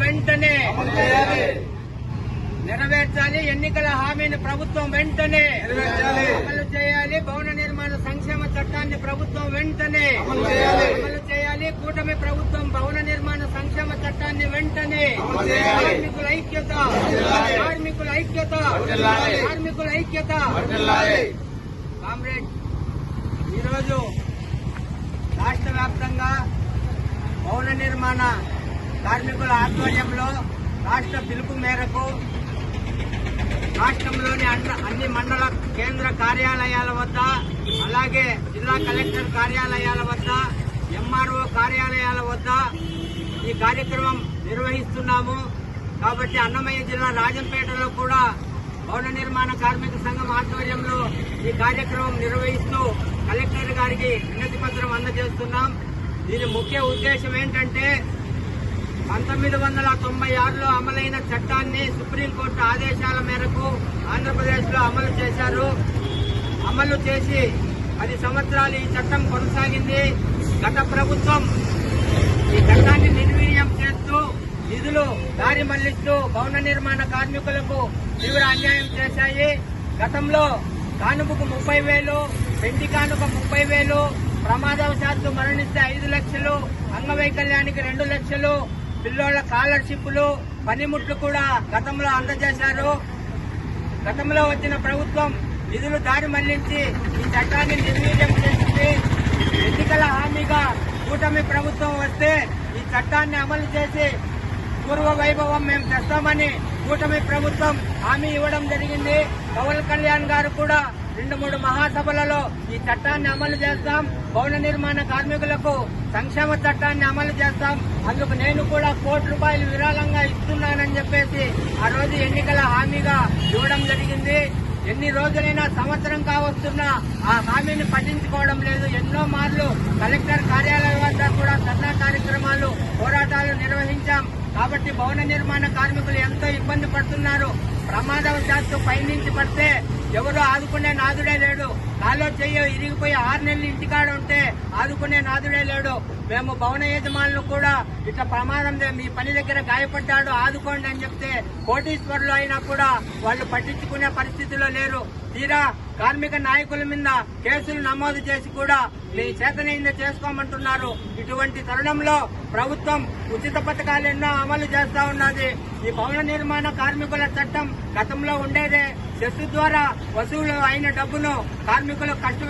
వెంటనే నెరవేర్చాలి ఎన్నికల హామీని ప్రభుత్వం వెంటనే. అమలు చేయాలి భవన నిర్మాణ సంక్షేమ చట్టాన్ని ప్రభుత్వం వెంటనే అమలు చేయాలి. కూటమి ప్రభుత్వం భవన నిర్మాణ సంక్షేమ చట్టాన్ని వెంటనే. కార్మికుల ఐక్యత. కార్మికుల ఐక్యత. కార్మికుల ఐక్యత. కామ్రేడ్ ఈరోజు రాష్ట్ర వ్యాప్తంగా భవన నిర్మాణ కార్మికుల ఆధ్వర్యంలో రాష్ట్ర పిలుపు మేరకు రాష్ట్రంలోని అన్ని మండల కేంద్ర కార్యాలయాల వద్ద అలాగే జిల్లా కలెక్టర్ కార్యాలయాల వద్ద ఎంఆర్ఓ కార్యాలయాల వద్ద ఈ కార్యక్రమం నిర్వహిస్తున్నాము. కాబట్టి అన్నమయ్య జిల్లా రాజంపేటలో కూడా భవన నిర్మాణ కార్మిక సంఘం ఆధ్వర్యంలో ఈ కార్యక్రమం నిర్వహిస్తూ కలెక్టర్ గారికి వినతి పత్రం అందజేస్తున్నాం. దీని ముఖ్య ఉద్దేశం ఏంటంటే పంతొమ్మిది వందల తొంభై ఆరులో అమలైన చట్టాన్ని సుప్రీంకోర్టు ఆదేశాల మేరకు ఆంధ్రప్రదేశ్లో అమలు చేశారు. అమలు చేసి పది సంవత్సరాలు ఈ చట్టం కొనసాగింది. గత ప్రభుత్వం ఈ చట్టాన్ని నిర్వీర్యం చేస్తూ నిధులు దారి మళ్ళిస్తూ భవన నిర్మాణ కార్మికులకు తీవ్ర అన్యాయం చేశాయి. గతంలో కానుకకు ముప్పై వేలు పెండి కానుక ముప్పై వేలు ప్రమాదవశాత్తు మరణిస్తే ఐదు లక్షలు అంగవైకల్యానికి రెండు లక్షలు పిల్లోళ్ళ స్కాలర్షిప్లు పనిముట్లు కూడా గతంలో అందజేశారు. గతంలో వచ్చిన ప్రభుత్వం నిధులు దారి మళ్ళించి ఈ చట్టాన్ని నిర్వీర్యం చేసింది. ఎన్నికల హామీగా కూటమి ప్రభుత్వం వస్తే ఈ చట్టాన్ని అమలు చేసి పూర్వ వైభవం మేము తెస్తామని కూటమి ప్రభుత్వం హామీ ఇవ్వడం జరిగింది. పవన్ కళ్యాణ్ గారు కూడా రెండు మూడు మహాసభలలో ఈ చట్టాన్ని అమలు చేస్తాం. భవన నిర్మాణ కార్మికులకు సంక్షేమ చట్టాన్ని అమలు చేస్తాం. అందుకు నేను కూడా కోటి రూపాయలు విరాళంగా ఇస్తున్నానని చెప్పేసి ఆ రోజు ఎన్నికల హామీగా ఇవ్వడం జరిగింది. ఎన్ని రోజులైనా సంవత్సరం కావస్తున్నా ఆ హామీని పట్టించుకోవడం లేదు. ఎన్నో మార్లు కలెక్టర్ కార్యాలయం వద్ద కూడా ధర్నా కార్యక్రమాలు పోరాటాలు నిర్వహించాం. కాబట్టి భవన నిర్మాణ కార్మికులు ఎంతో ఇబ్బంది పడుతున్నారు. ప్రమాదవశాత్తు పైనుంచి పడితే ఎవరు ఆదుకునే నాదుడే లేడు. కాలో చెయ్యి ఇరిగిపోయి ఆరు నెలలు ఇంటికాడ ఉంటే ఆదుకునే నాదుడే లేడు. మేము భవన యజమానులు కూడా ఇట్లా ప్రమాదం మీ పని దగ్గర గాయపడ్డాడు ఆదుకోండి అని చెప్తే కోటీశ్వరులు అయినా కూడా వాళ్ళు పట్టించుకునే పరిస్థితిలో లేరు. తీరా కార్మిక నాయకుల మీద కేసులు నమోదు చేసి కూడా మీ చేతనైంది చేసుకోమంటున్నారు. ఇటువంటి తరుణంలో ప్రభుత్వం ఉచిత పథకాలు ఎన్నో అమలు చేస్తా ఉన్నది. ఈ భవన నిర్మాణ కార్మికుల చట్టం గతంలో ఉండేదే. సెస్ ద్వారా వసూలు అయిన డబ్బును కార్మికులు ఖర్చు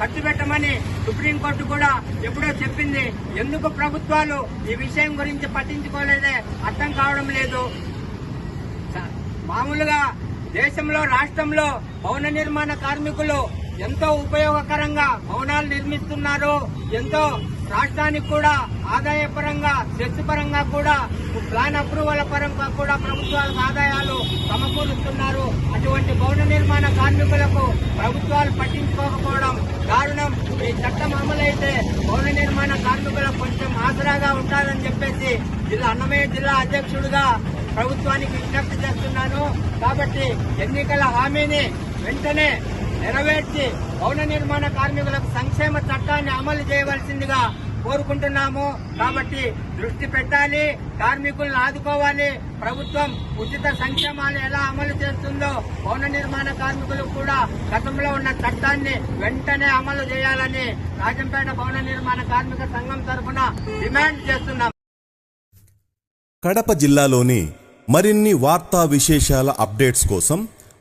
ఖర్చు పెట్టమని సుప్రీంకోర్టు కూడా ఎప్పుడో చెప్పింది. ఎందుకు ప్రభుత్వాలు ఈ విషయం గురించి పట్టించుకోలేదే? అర్థం కావడం లేదు. మామూలుగా దేశంలో రాష్ట్రంలో భవన నిర్మాణ కార్మికులు ఎంతో ఉపయోగకరంగా భవనాలు నిర్మిస్తున్నారు. ఎంతో రాష్ట్రానికి కూడా ఆదాయపరంగా సెస్ పరంగా కూడా ప్లాన్ అప్రూవల్ పరంగా కూడా ప్రభుత్వాలకు ఆదాయాలు సమకూరుస్తున్నారు. అటువంటి భవన నిర్మాణ కార్మికులకు ప్రభుత్వాలు పట్టించుకోకపోవడం కారణం ఈ చట్టం అమలైతే భవన నిర్మాణ కార్మికులకు కొంచెం ఆసరాగా ఉండాలని చెప్పేసి జిల్లా అన్నమయ్య జిల్లా అధ్యక్షుడిగా ప్రభుత్వానికి విజ్ఞప్తి చేస్తున్నాను. కాబట్టి ఎన్నికల హామీని వెంటనే నెరవేర్చి భవన నిర్మాణ కార్మికులకు సంక్షేమ చట్టాన్ని అమలు చేయవలసిందిగా కోరుకుంటున్నాము. కాబట్టి దృష్టి పెట్టాలి కార్మికులను ఆదుకోవాలి. ప్రభుత్వం ఉచిత సంక్షేమాలు ఎలా అమలు చేస్తుందో భవన నిర్మాణ కార్మికులు కూడా గతంలో ఉన్న చట్టాన్ని వెంటనే అమలు చేయాలని రాజంపేట భవన నిర్మాణ కార్మిక సంఘం తరఫున డిమాండ్ చేస్తున్నాం. కడప జిల్లాలోని మరిన్ని వార్తా విశేషాల అప్డేట్స్ కోసం